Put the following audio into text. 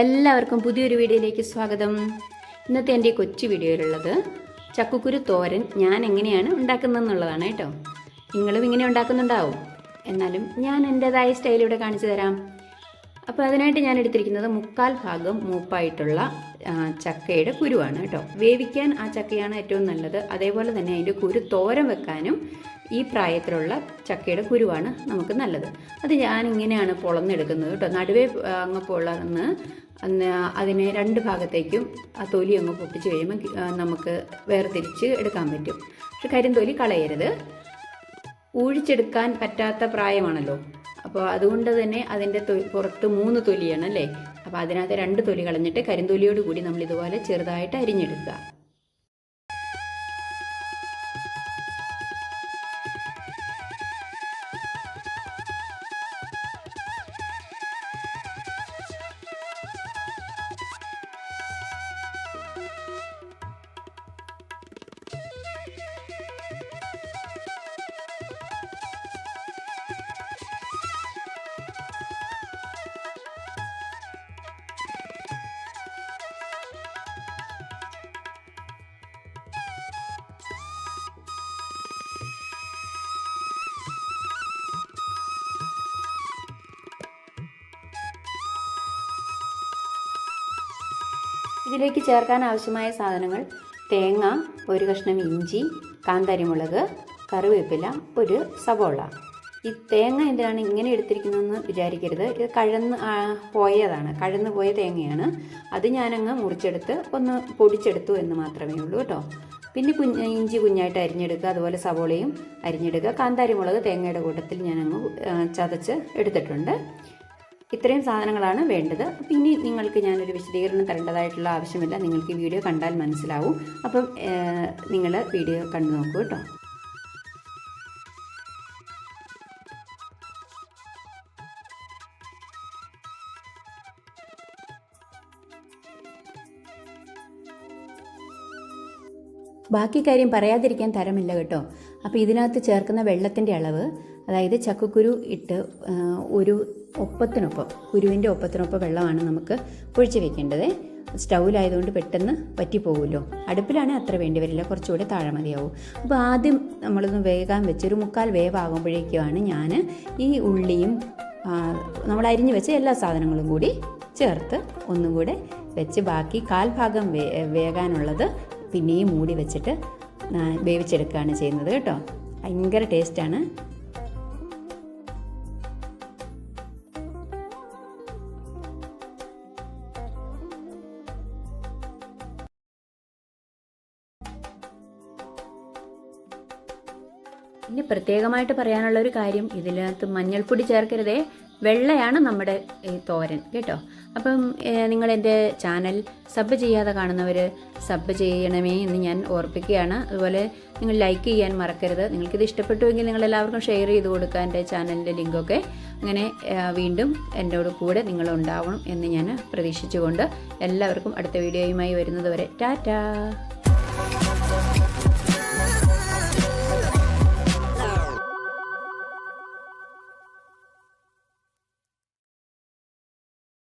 എല്ലാവർക്കും പുതിയൊരു വീഡിയോയിലേക്ക് സ്വാഗതം. ഇന്നത്തെ എന്റെ കൊച്ചു വീഡിയോയിലുള്ളത് ചക്കുക്കുരു തോരൻ ഞാൻ എങ്ങനെയാണ് ഉണ്ടാക്കുന്നതെന്നുള്ളതാണ് കേട്ടോ. നിങ്ങളും ഇങ്ങനെ ഉണ്ടാക്കുന്നുണ്ടാവും. എന്നാലും ഞാൻ എന്റെതായ സ്റ്റൈൽ ഇവിടെ കാണിച്ചു തരാം. അപ്പോൾ അതിനായിട്ട് ഞാൻ എടുത്തിരിക്കുന്നത് മുക്കാൽ ഭാഗം മൂപ്പായിട്ടുള്ള ചക്കയുടെ കുരുവാണ് കേട്ടോ. വേവിക്കാൻ ആ ചക്കയാണ് ഏറ്റവും നല്ലത്. അതേപോലെ തന്നെ അതിന്റെ കുരു തോരൻ വെക്കാനും ഈ പ്രായത്തിലുള്ള ചക്കയുടെ കുരുവാണ് നമുക്ക് നല്ലത്. അത് ഞാൻ ഇങ്ങനെയാണ് പൊളന്നെടുക്കുന്നത് കേട്ടോ. നടുവേ അങ്ങ് പൊളന്ന് അന്ന് അതിനെ രണ്ട് ഭാഗത്തേക്കും ആ തൊലി അങ്ങ് പൊട്ടിച്ച് കഴിയുമ്പോൾ നമുക്ക് വേർതിരിച്ച് എടുക്കാൻ പറ്റും. പക്ഷെ കരിന്തൊലി കളയരുത്. ഊഴിച്ചെടുക്കാൻ പറ്റാത്ത പ്രായമാണല്ലോ. അപ്പോൾ അതുകൊണ്ട് തന്നെ അതിന്റെ പുറത്ത് മൂന്ന് തൊലിയാണ് അല്ലേ? അപ്പോൾ അതിനകത്ത് രണ്ട് തൊലി കളഞ്ഞിട്ട് കരിന്തൊലിയോട് കൂടി നമ്മൾ ഇതുപോലെ ചെറുതായിട്ട് അരിഞ്ഞെടുക്കുക. ഇതിലേക്ക് ചേർക്കാൻ ആവശ്യമായ സാധനങ്ങൾ തേങ്ങ ഒരു കഷ്ണം ഇഞ്ചി കാന്താരിമുളക് കറിവേപ്പില ഒരു സവോള. ഈ തേങ്ങ എന്തിനാണ് ഇങ്ങനെ എടുത്തിരിക്കുന്നതെന്ന് വിചാരിക്കരുത്. ഇത് കഴന്ന് പോയതാണ്. കഴന്ന് പോയ തേങ്ങയാണ്. അത് ഞാനങ്ങ് മുറിച്ചെടുത്ത് ഒന്ന് പൊടിച്ചെടുത്തു എന്ന് മാത്രമേ ഉള്ളൂ കേട്ടോ. പിന്നെ കുഞ്ഞ് ഇഞ്ചി കുഞ്ഞായിട്ട് അരിഞ്ഞെടുക്കുക അതുപോലെ സവോളയും അരിഞ്ഞെടുക്കുക. കാന്താരിമുളക് തേങ്ങയുടെ കൂട്ടത്തിൽ ഞാനങ്ങ് ചതച്ച് എടുത്തിട്ടുണ്ട്. ഇത്രയും സാധനങ്ങളാണ് വേണ്ടത്. അപ്പം ഇനി നിങ്ങൾക്ക് ഞാനൊരു വിശദീകരണം തരേണ്ടതായിട്ടുള്ള ആവശ്യമില്ല. നിങ്ങൾക്ക് ഈ വീഡിയോ കണ്ടാൽ മനസ്സിലാവും. അപ്പം നിങ്ങൾ വീഡിയോ കണ്ടു നോക്കൂ കേട്ടോ. ബാക്കി കാര്യം പറയാതിരിക്കാൻ തരമില്ല കേട്ടോ. അപ്പോൾ ഇതിനകത്ത് ചേർക്കുന്ന വെള്ളത്തിന്റെ അളവ് അതായത് ചക്കക്കുരു ഇട്ട് ഒരു ഒപ്പത്തിനൊപ്പം കുരുവിന്റെ ഒപ്പത്തിനൊപ്പം വെള്ളമാണ് നമുക്ക് ഒഴിച്ചു വെക്കേണ്ടത്. സ്റ്റൗവിലായതുകൊണ്ട് പെട്ടെന്ന് പറ്റിപ്പോകുമല്ലോ. അടുപ്പിലാണെങ്കിൽ അത്ര വേണ്ടി വരില്ല കുറച്ചുകൂടെ താഴെ മതിയാവും. അപ്പോൾ ആദ്യം നമ്മളൊന്ന് വേകാൻ വെച്ച് ഒരു മുക്കാൽ വേവാകുമ്പോഴേക്കുമാണ് ഞാൻ ഈ ഉള്ളിയും നമ്മൾ അരിഞ്ഞു വെച്ച എല്ലാ സാധനങ്ങളും കൂടി ചേർത്ത് ഒന്നും കൂടെ വെച്ച് ബാക്കി കാൽ ഭാഗം വേ വേകാനുള്ളത് പിന്നെയും മൂടി വെച്ചിട്ട് വേവിച്ചെടുക്കുകയാണ് ചെയ്യുന്നത് കേട്ടോ. ഭയങ്കര ടേസ്റ്റാണ് ഇനി പ്രത്യേകമായിട്ട് പറയാനുള്ള ഒരു കാര്യം ഇതിനകത്ത് മഞ്ഞൾപ്പൊടി ചേർക്കരുതേ. വെള്ളയാണ് നമ്മുടെ ഈ തോരൻ കേട്ടോ? അപ്പം നിങ്ങൾ എന്റെ ചാനൽ സബ് ചെയ്യാതെ കാണുന്നവർ സബ് ചെയ്യണമേ എന്ന് ഞാൻ ഓർപ്പിക്കുകയാണ്. അതുപോലെ നിങ്ങൾ ലൈക്ക് ചെയ്യാൻ മറക്കരുത്. നിങ്ങൾക്കിത് ഇഷ്ടപ്പെട്ടുവെങ്കിൽ നിങ്ങൾ എല്ലാവർക്കും ഷെയർ ചെയ്ത് കൊടുക്കുക എന്റെ ചാനലിന്റെ ലിങ്കൊക്കെ. അങ്ങനെ വീണ്ടും എന്നോട് കൂടെ നിങ്ങൾ ഉണ്ടാവണം എന്ന് ഞാൻ പ്രതീക്ഷിച്ചുകൊണ്ട് എല്ലാവർക്കും അടുത്ത വീഡിയോയുമായി വരുന്നത് വരെ ടാറ്റാ!